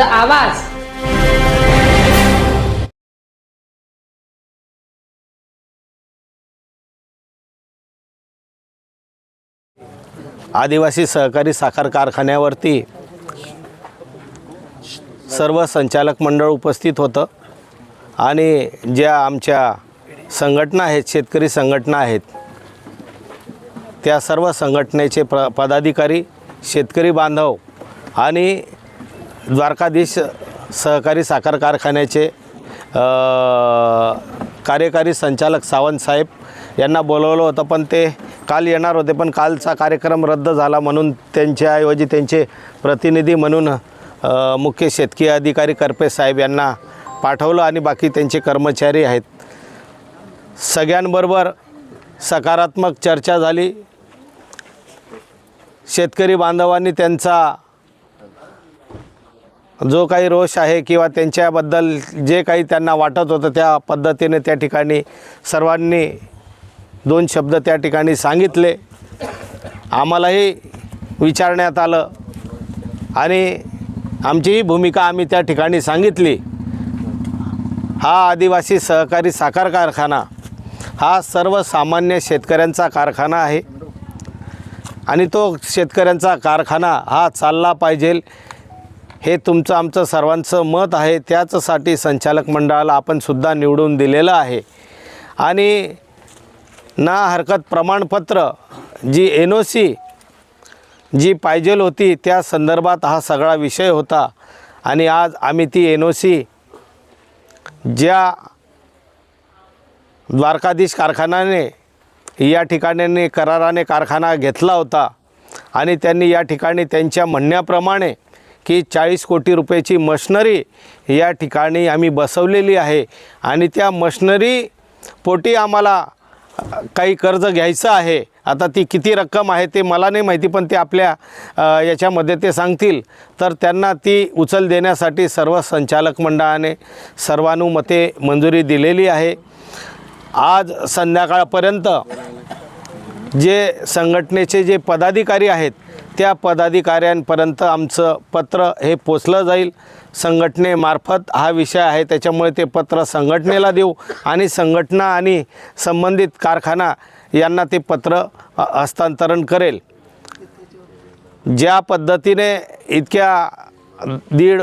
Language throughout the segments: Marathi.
आवाज आदिवासी सहकारी साखर कारखान्यावरती सर्व संचालक मंडळ उपस्थित होतं. आणि ज्या आमच्या संघटना आहेत शेतकरी संघटना आहेत त्या सर्व संघटनेचे प्र पदाधिकारी शेतकरी बांधव आणि द्वारकाधीश सहकारी साखर कारखान्याचे कार्यकारी संचालक सावंतसाहेब यांना बोलवलं होतं पण ते काल येणार होते पण कालचा कार्यक्रम रद्द झाला म्हणून त्यांच्याऐवजी त्यांचे प्रतिनिधी म्हणून मुख्य शेतकी अधिकारी करपे साहेब यांना पाठवलं आणि बाकी त्यांचे कर्मचारी आहेत. सगळ्यांबरोबर सकारात्मक चर्चा झाली. शेतकरी बांधवांनी त्यांचा जो काही रोष आहे किंवा त्यांच्याबद्दल जे काही त्यांना वाटत होतं त्या पद्धतीने त्या ठिकाणी सर्वांनी दोन शब्द त्या ठिकाणी सांगितले. आम्हालाही विचारण्यात आलं आणि आमचीही भूमिका आम्ही त्या ठिकाणी सांगितली. हा आदिवासी सहकारी साखर कारखाना हा सर्वसामान्य शेतकऱ्यांचा कारखाना आहे. आणि तो शेतकऱ्यांचा कारखाना हा चालला पाहिजे. हे तुमचं आमचं सर्वांचं मत आहे. त्याचसाठी संचालक मंडळाला आपणसुद्धा निवडून दिलेलं आहे. आणि ना हरकत प्रमाणपत्र जी एन ओ सी जी पाहिजेल होती त्या संदर्भात हा सगळा विषय होता. आणि आज आम्ही ती एन ओ सी ज्या द्वारकाधीश कारखान्याने या ठिकाणी कराराने कारखाना घेतला होता. आणि त्यांनी या ठिकाणी त्यांच्या म्हणण्याप्रमाणे की चाळीस कोटी रुपयाची मशनरी या ठिकाणी आम्ही बसवलेली आहे. आणि त्या मशनरी पोटी आम्हाला काही कर्ज घ्यायचं आहे. आता ती किती रक्कम आहे ते मला नाही माहिती पण ते आपल्या याच्यामध्ये ते सांगतील. तर त्यांना ती उचल देण्यासाठी सर्व संचालक मंडळाने सर्वानुमते मंजुरी दिलेली आहे. आज संध्याकाळपर्यंत जे संघटनेचे जे पदाधिकारी आहेत त्या पदाधिकाऱ्यांपर्यंत आमचं पत्र हे पोचलं जाईल. संघटनेमार्फत हा विषय आहे त्याच्यामुळे ते पत्र संघटनेला देऊ आणि संघटना आणि संबंधित कारखाना यांना ते पत्र हस्तांतरण करेल. ज्या पद्धतीने इतक्या दीड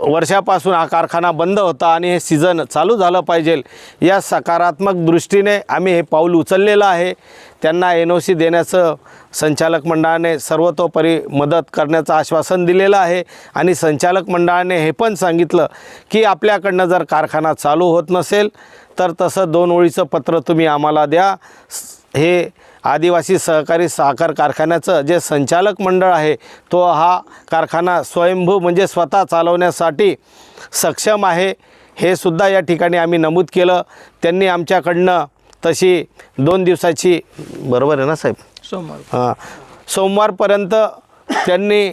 वर्षापासून हा कारखाना बंद होता आणि हे सीझन चालू झालं पाहिजे या सकारात्मक दृष्टीने आम्ही हे पाऊल उचललेलं आहे. त्यांना एन ओ सी देण्याचं संचालक मंडळाने सर्वतोपरी मदत करण्याचं आश्वासन दिलेलं आहे. आणि संचालक मंडळाने हे पण सांगितलं की आपल्याकडनं जर कारखाना चालू होत नसेल तर तसं दोन ओळीचं पत्र तुम्ही आम्हाला द्या. हे आदिवासी सहकारी साखर कारखान्याचं जे संचालक मंडळ आहे तो हा कारखाना स्वयंभू म्हणजे स्वतः चालवण्यासाठी सक्षम आहे. हे सुद्धा या ठिकाणी आम्ही नमूद केलं. त्यांनी आमच्याकडनं तशी दोन दिवसाची बरोबर आहे ना साहेब? सोमवार. हां. सोमवारपर्यंत त्यांनी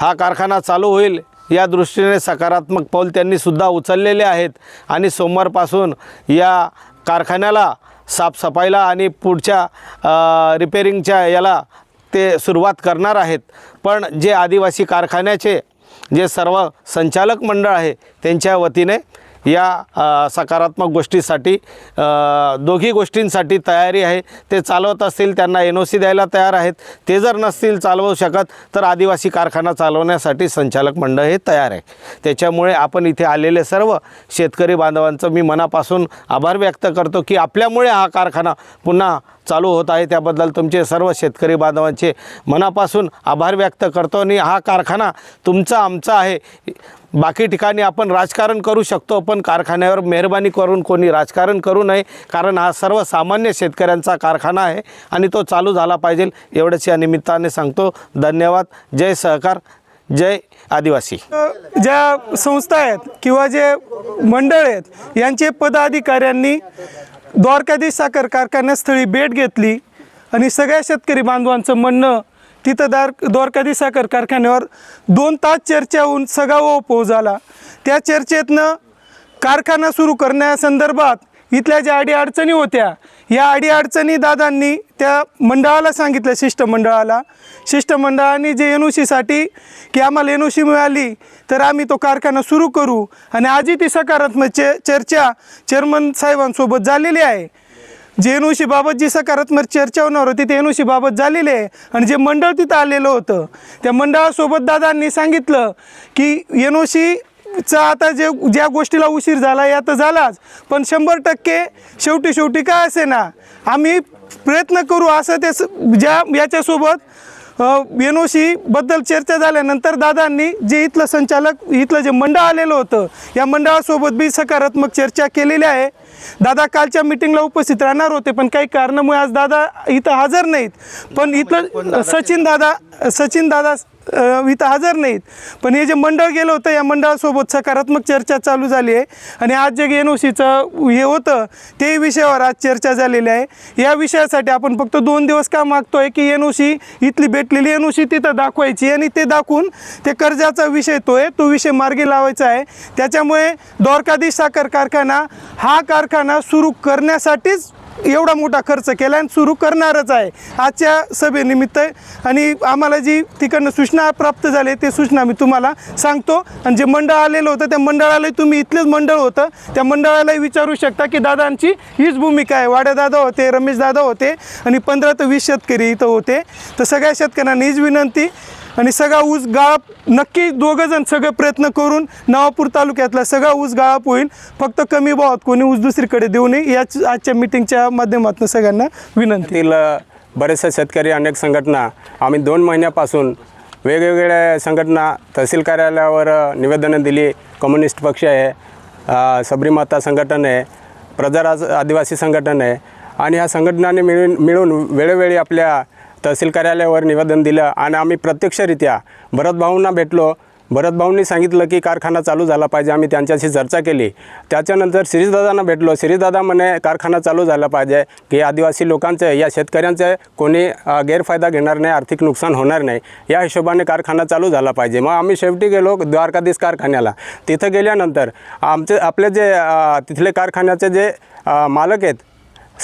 हा कारखाना चालू होईल या दृष्टीने सकारात्मक पाऊल त्यांनी सुद्धा उचललेले आहेत. आणि सोमवारपासून या कारखान्याला साफसफाईला आणि पुढच्या रिपेरिंगच्या याला ते सुरुवात करणार आहेत. पण जे आदिवासी कारखान्याचे जे सर्व संचालक मंडळ आहे त्यांच्या वतीने या सकारात्मक गोष्टीसाठी दोघी गोष्टींसाठी तयारी आहे. ते चालवत असतील त्यांना एन ओ सी द्यायला तयार आहेत. ते जर नसतील चालवू शकत तर आदिवासी कारखाना चालवण्यासाठी संचालक मंडळ हे तयार आहे. त्याच्यामुळे आपण इथे आलेले सर्व शेतकरी बांधवांचं मी मनापासून आभार व्यक्त करतो की आपल्यामुळे हा कारखाना पुन्हा चालू होत आहे. त्याबद्दल तुमचे सर्व शेतकरी बांधवांचे मनापासून आभार व्यक्त करतो आणि हा कारखाना तुमचा आमचा आहे. बाकी ठिकाणी आपण राजकारण करू शकतो पण कारखान्यावर मेहरबानी करून कोणी राजकारण करू नये कारण हा सर्वसामान्य शेतकऱ्यांचा कारखाना आहे आणि तो चालू झाला पाहिजे एवढंच या निमित्ताने सांगतो. धन्यवाद. जय सहकार. जय आदिवासी. ज्या संस्था आहेत किंवा जे मंडळ आहेत यांचे पदाधिकाऱ्यांनी द्वारकाधीश साखर कारखान्यास्थळी भेट घेतली आणि सगळ्या शेतकरी बांधवांचं म्हणणं तिथं दार द्वारकाधीश साखर कारखान्यावर दोन तास चर्चा होऊन सगळा ओपो झाला. त्या चर्चेतनं कारखाना सुरू करण्यासंदर्भात इथल्या ज्या अडीअडचणी होत्या या अडीअडचणी दादांनी त्या मंडळाला सांगितलं शिष्टमंडळाला. शिष्टमंडळाने जे एन ओ सीसाठी की आम्हाला एन ओ सी मिळाली तर आम्ही तो कारखाना सुरू करू. आणि आजही ती सकारात्मक चे चर्चा चेअरमन साहेबांसोबत झालेली आहे. जे एन ओ जी सकारात्मक चर्चा होणार होती ते एन ओ झालेली आहे. आणि जे मंडळ तिथं आलेलं होतं त्या मंडळासोबत दादांनी सांगितलं की एन ओ चा आता जे ज्या गोष्टीला उशीर झाला या तर झालाच. पण शंभर टक्के शेवटी शेवटी काय असे ना आम्ही प्रयत्न करू असं ते स- ज्या याच्यासोबत एन ओ सीबद्दल चर्चा झाल्यानंतर दादांनी जे इथलं संचालक इथलं जे मंडळ आलेलं होतं या मंडळासोबत बी सकारात्मक चर्चा केलेली आहे. दादा कालच्या मिटिंगला उपस्थित राहणार होते पण काही कारणामुळे आज दादा इथं हजर नाहीत. पण इथलं सचिन दादा सचिन दादा इथं हजर नाहीत. पण हे जे मंडळ गेलं होतं या मंडळासोबत सकारात्मक चर्चा चालू झाली आहे. आणि आज जे एन ओ सीचं हे होतं ते विषयावर आज चर्चा झालेली आहे. या विषयासाठी आपण फक्त दोन दिवस का मागतोय की एन ओ सी इथली भेटलेली एन ओ सी तिथं दाखवायची आणि ते दाखवून ते कर्जाचा विषय तो आहे तो विषय मार्गी लावायचा आहे. त्याच्यामुळे द्वारकाधीश साखर कारखाना हा कारखाना सुरू करण्यासाठीच एवढा मोठा खर्च केला आणि सुरू करणारच आहे आजच्या सभेनिमित्त. आणि आम्हाला जी तिकडनं सूचना प्राप्त झाली ते सूचना मी तुम्हाला सांगतो. आणि जे मंडळ आलेलं होतं त्या मंडळालाही तुम्ही इथलेच मंडळ होतं. त्या मंडळालाही विचारू शकता की दादांची हीच भूमिका आहे. वाड्या दादा होते रमेश दादा होते आणि पंधरा ते वीस शेतकरी इथं होते. तर सगळ्या शेतकऱ्यांना हीच विनंती आणि सगळा ऊस गाळप नक्की दोघं जण सगळे प्रयत्न करून नवापूर तालुक्यातला सगळा ऊस गाळप होईल. फक्त कमी भावात कोणी ऊस दुसरीकडे देऊ नये याच आजच्या मिटिंगच्या माध्यमातून सगळ्यांना विनंती. तील बरेचसे शेतकरी अनेक संघटना आम्ही दोन महिन्यापासून वेगवेगळ्या संघटना तहसील कार्यालयावर निवेदनं दिली. कम्युनिस्ट पक्ष आहे सबरीमाता संघटन आहे प्रजाराज आदिवासी संघटन आहे. आणि ह्या संघटनांनी मिळून मिळून वेळोवेळी आपल्या तहसील कार्यालयावर निवेदन दिलं आणि आम्ही प्रत्यक्षरित्या भरतभाऊंना भेटलो. भरतभाऊंनी सांगितलं की कारखाना चालू झाला पाहिजे. आम्ही त्यांच्याशी चर्चा केली. त्याच्यानंतर शिरीषदादांना भेटलो. शिरीषदादा म्हणे कारखाना चालू झाला पाहिजे. की आदिवासी लोकांचे या शेतकऱ्यांचे कोणी गैरफायदा घेणार नाही आर्थिक नुकसान होणार नाही. या हिशोबाने कारखाना चालू झाला पाहिजे. मग आम्ही शेवटी गेलो द्वारकाधीश कारखान्याला. तिथं गेल्यानंतर आमचे आपले जे तिथले कारखान्याचे जे मालक आहेत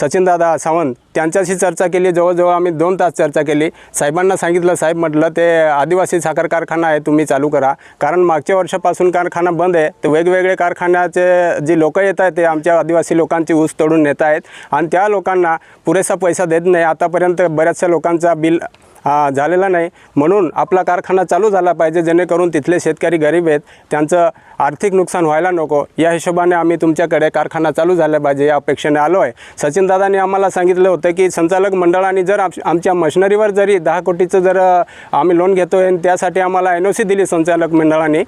सचिनदादा सावंत त्यांच्याशी चर्चा केली. जवळजवळ आम्ही दोन तास चर्चा केली. साहेबांना सांगितलं साहेब म्हटलं ते आदिवासी साखर कारखाना आहे तुम्ही चालू करा. कारण मागच्या वर्षापासून कारखाना बंद आहे. तर वेगवेगळे कारखान्याचे जी लोकं येत आहेत ते आमच्या आदिवासी लोकांची ऊस तोडून नेत आहेत. आणि त्या लोकांना पुरेसा पैसा देत नाही. आतापर्यंत बऱ्याचशा लोकांचा बिल झालेला नाही. म्हणून आपला कारखाना चालू झाला पाहिजे जेणेकरून तिथले शेतकरी गरीब आहेत त्यांचं आर्थिक नुकसान व्हायला नको. या हिशोबाने आम्ही तुमच्याकडे कारखाना चालू झाला पाहिजे या अपेक्षेने आलो आहे. सचिनदादांनी आम्हाला सांगितलं होतं की संचालक मंडळाने जर आमच्या मशिनरीवर जरी दहा कोटीचं जर आम्ही लोन घेतो आहे आणि त्यासाठी आम्हाला एन ओ सी दिली संचालक मंडळाने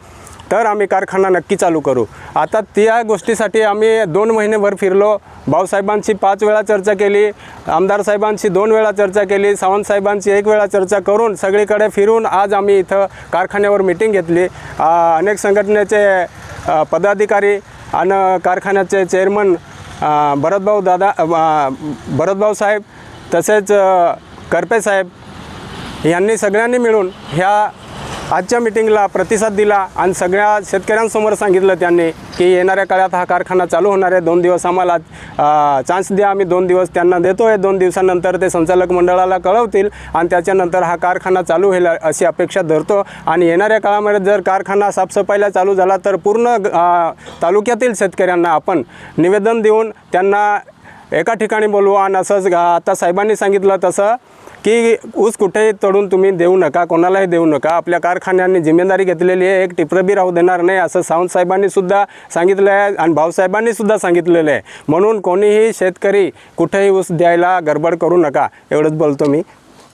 तर आम्ही कारखाना नक्की चालू करू. आता त्या गोष्टीसाठी आम्ही दोन महिनेभर फिरलो. भाऊसाहेबांशी पाच वेळा चर्चा केली. आमदार साहेबांशी दोन वेळा चर्चा केली. सावंतसाहेबांशी एक वेळा चर्चा करून सगळीकडे फिरून आज आम्ही इथं कारखान्यावर मिटिंग घेतली. अनेक संघटनेचे पदाधिकारी आणि कारखान्याचे चेअरमन भरतभाऊ दादा भरतभाऊ साहेब तसेच करपे साहेब यांनी सगळ्यांनी मिळून ह्या आजच्या मिटिंगला प्रतिसाद दिला आणि सगळ्या शेतकऱ्यांसमोर सांगितलं त्यांनी की येणाऱ्या काळात हा कारखाना चालू होणार आहे. दोन दिवस आम्हाला चान्स द्या. आम्ही दोन दिवस त्यांना देतो आहे दोन दिवसानंतर ते संचालक मंडळाला कळवतील आणि त्याच्यानंतर हा कारखाना चालू होईल अशी अपेक्षा धरतो. आणि येणाऱ्या काळामध्ये जर कारखाना साफसफाईला चालू झाला तर पूर्ण तालुक्यातील शेतकऱ्यांना आपण निवेदन देऊन त्यांना एका ठिकाणी बोलवू आणि असंच आता साहेबांनी सांगितलं तसं की ऊस कुठेही तळून तुम्ही देऊ नका कोणालाही देऊ नका. आपल्या कारखान्यांनी जिम्मेदारी घेतलेली आहे एक टिपरबी राहू देणार नाही असं सावंत साहेबांनीसुद्धा सांगितलं आहे आणि भाऊसाहेबांनीसुद्धा सांगितलेलं आहे. म्हणून कोणीही शेतकरी कुठेही ऊस द्यायला गडबड करू नका. एवढंच बोलतो मी.